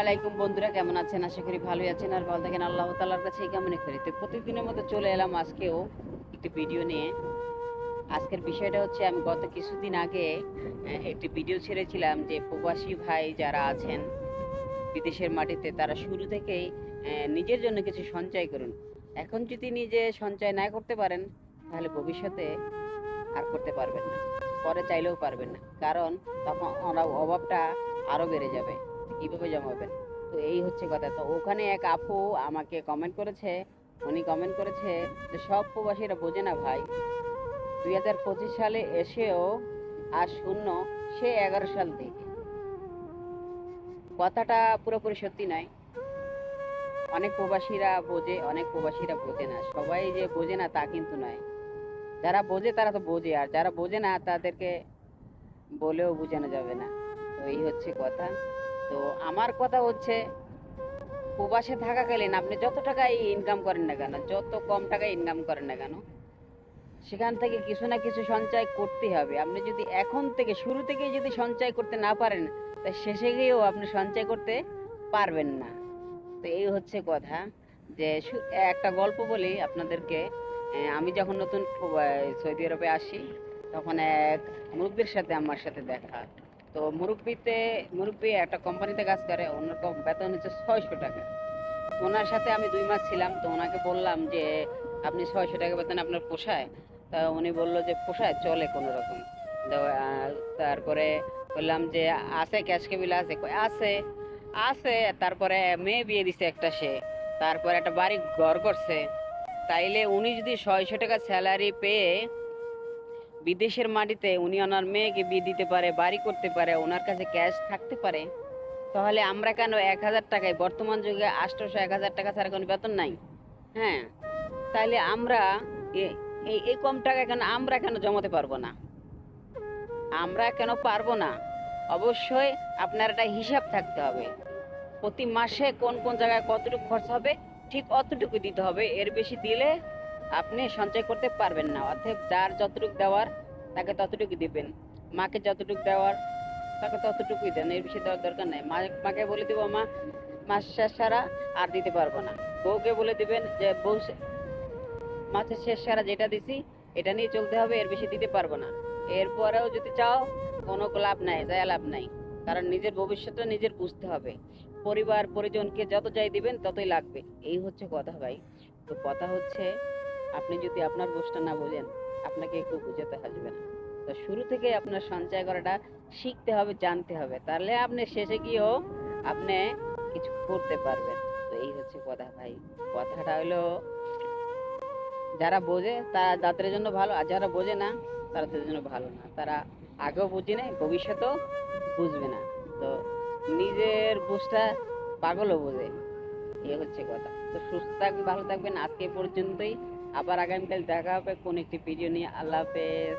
আলাইকুম বন্ধুরা, কেমন আছেন? আশা করি ভালোই আছেন। আর ভালো থাকেন আল্লাহ তালার কাছে কেমন করি। তো প্রতিদিনের মতো চলে এলাম আজকেও একটি ভিডিও নিয়ে। আজকের বিষয়টা হচ্ছে, আমি গত কিছুদিন আগে একটি ভিডিও ছেড়েছিলাম যে প্রবাসী ভাই যারা আছেন, বিদেশের মাটিতে, তারা শুরু থেকেই নিজের জন্য কিছু সঞ্চয় করুন। এখন যদি নিজে সঞ্চয় না করতে পারেন, তাহলে ভবিষ্যতে আর করতে পারবেন না। পরে চাইলেও পারবেন না। কারণ তখন ওরা অভাবটা আরও বেড়ে যাবে। কীভাবে জমাবেন তো এই হচ্ছে কথা। তো ওখানে এক আপু আমাকে কমেন্ট করেছে, উনি কমেন্ট করেছে যে, সব প্রবাসীরা বোঝে না ভাই, দুই হাজার পঁচিশ সালে এসেও আর শূন্য, সে এগারো সাল থেকে। কথাটা পুরোপুরি সত্যি নয়। অনেক প্রবাসীরা বোঝে, অনেক প্রবাসীরা বোঝে না। সবাই যে বোঝে না তা কিন্তু নয়। যারা বোঝে তারা তো বোঝে, আর যারা বোঝে না তাদেরকে বলেও বোঝানো যাবে না। তো এই হচ্ছে কথা। তো আমার কথা হচ্ছে, প্রবাসে থাকাকালীন আপনি যত টাকাই ইনকাম করেন না কেন, যত কম টাকায় ইনকাম করেন না কেন, সেখান থেকে কিছু না কিছু সঞ্চয় করতে হবে। আপনি যদি এখন থেকে, শুরু থেকে যদি সঞ্চয় করতে না পারেন, তা শেষে গিয়েও আপনি সঞ্চয় করতে পারবেন না। তো এই হচ্ছে কথা যে একটা গল্প বলি আপনাদেরকে। আমি যখন নতুন সৌদি আরবে আসি, তখন এক মুরব্বীর সাথে আমার সাথে দেখা তো মুরব্বিতে, মুরব্বি একটা কোম্পানিতে কাজ করে, ওনার বেতন হচ্ছে ছয়শো টাকা। ওনার সাথে আমি দুই মাস ছিলাম, তো ওনাকে বললাম যে, আপনি ছয়শো টাকা বেতন আপনার পোষায়? তা উনি বলল যে, পোষায়, চলে কোনো রকম। তারপরে বললাম যে, আছে, ক্যাশ কেবিল আছে। আছে। আছে। তারপরে মেয়ে বিয়ে দিছে একটা সে। তারপরে একটা বাড়ি ঘর করছে। তাইলে উনি যদি ছয়শো টাকা স্যালারি পেয়ে বিদেশের মাটিতে উনি ওনার মেয়েকে বিয়ে দিতে পারে, বাড়ি করতে পারে, ওনার কাছে ক্যাশ থাকতে পারে, তাহলে আমরা কেন এক হাজার টাকায়, বর্তমান যুগে আটশোশো এক হাজার টাকা ছাড়া কোনো বেতন নাই? হ্যাঁ তাহলে আমরা এই এই কম টাকায় কেন আমরা কেন জমাতে পারব না? আমরা কেন পারব না? অবশ্যই আপনার একটা হিসাব থাকতে হবে। প্রতি মাসে কোন কোন জায়গায় কতটুকু খরচ হবে, ঠিক অতটুকু দিতে হবে। এর বেশি দিলে আপনি সঞ্চয় করতে পারবেন না। অর্থাৎ যার যতটুকু দেওয়ার, তাকে ততটুকু দিবেন। মাকে যতটুকু দেওয়ার, তাকে ততটুকুই দেন। এর বেশি দেওয়ার দরকার নাই। মাকে বলে দিব, মা মাস শেষ ছাড়া আর দিতে পারব না। বউকে বলে দিবেন যে, বউ মাসের শেষ ছাড়া যেটা দিছি, এটা নিয়ে চলতে হবে, এর বেশি দিতে পারব না। এরপরেও যদি চাও, কোনো লাভ নাই যায় লাভ নাই। কারণ নিজের ভবিষ্যৎটা নিজের বুঝতে হবে। পরিবার, পরিজনকে যত যাই দিবেন, ততই লাগবে। এই হচ্ছে কথা ভাই। তো কথা হচ্ছে আপনি যদি আপনার বুঝটা না বোঝেন, আপনাকে একটু বুঝাতে আসবে না। তো শুরু থেকে আপনার সঞ্চয় করাটা শিখতে হবে, জানতে হবে। তাহলে আপনি শেষে গিয়েও আপনি কিছু করতে পারবেন। তো এই হচ্ছে কথা ভাই। কথাটা হলো, যারা বোঝে তারা তাদের জন্য ভালো, আর যারা বোঝে না, তারা তাদের জন্য ভালো না। তারা আগেও বুঝে নেই ভবিষ্যতেও বুঝবে না। তো নিজের বুঝটা পাগলও বোঝে। এই হচ্ছে কথা। তো সুস্থ থাকবেন, ভালো থাকবেন। আজকে এ পর্যন্তই। আবার আগামীকাল দেখা হবে কোন একটি ভিডিও নিয়ে। আল্লাহ হাফেজ।